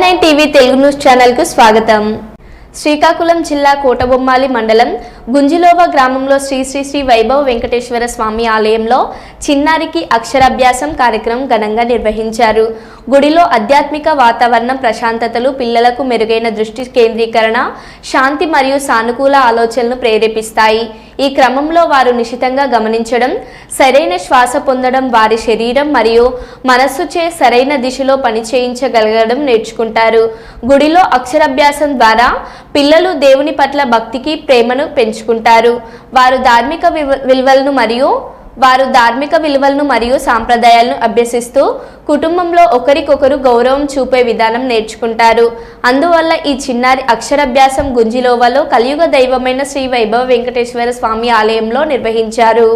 Nine TV Telugu news ఛానల్కు స్వాగతం. శ్రీకాకుళం జిల్లా కోటబొమ్మాలి మండలం గుంజిలోవ గ్రామంలో శ్రీ శ్రీ శ్రీ వైభవ్ వెంకటేశ్వర స్వామి ఆలయంలో చిన్నారికి అక్షరాభ్యాసం కార్యక్రమం ఘనంగా నిర్వహించారు. గుడిలో ఆధ్యాత్మిక వాతావరణం ప్రశాంతతలు పిల్లలకు మెరుగైన దృష్టి కేంద్రీకరణ శాంతి మరియు సానుకూల ఆలోచనలు ప్రేరేపిస్తాయి. ఈ క్రమంలో వారు నిశితంగా గమనించడం సరైన శ్వాస పొందడం వారి శరీరం మరియు మనస్సుచే సరైన దిశలో పనిచేయించగలగడం నేర్చుకుంటారు. గుడిలో అక్షరాభ్యాసం ద్వారా పిల్లలు దేవుని పట్ల భక్తికి ప్రేమను పెంచుకుంటారు. వారు ధార్మిక విలువలను మరియు వారు ధార్మిక విలువలను మరియు సాంప్రదాయాలను అభ్యసిస్తూ కుటుంబంలో ఒకరికొకరు గౌరవం చూపే విధానం నేర్చుకుంటారు. అందువల్ల ఈ చిన్నారి అక్షరాభ్యాసం గుంజిలోవలో కలియుగ దైవమైన శ్రీ వైభవ వెంకటేశ్వర స్వామి ఆలయంలో నిర్వహించారు.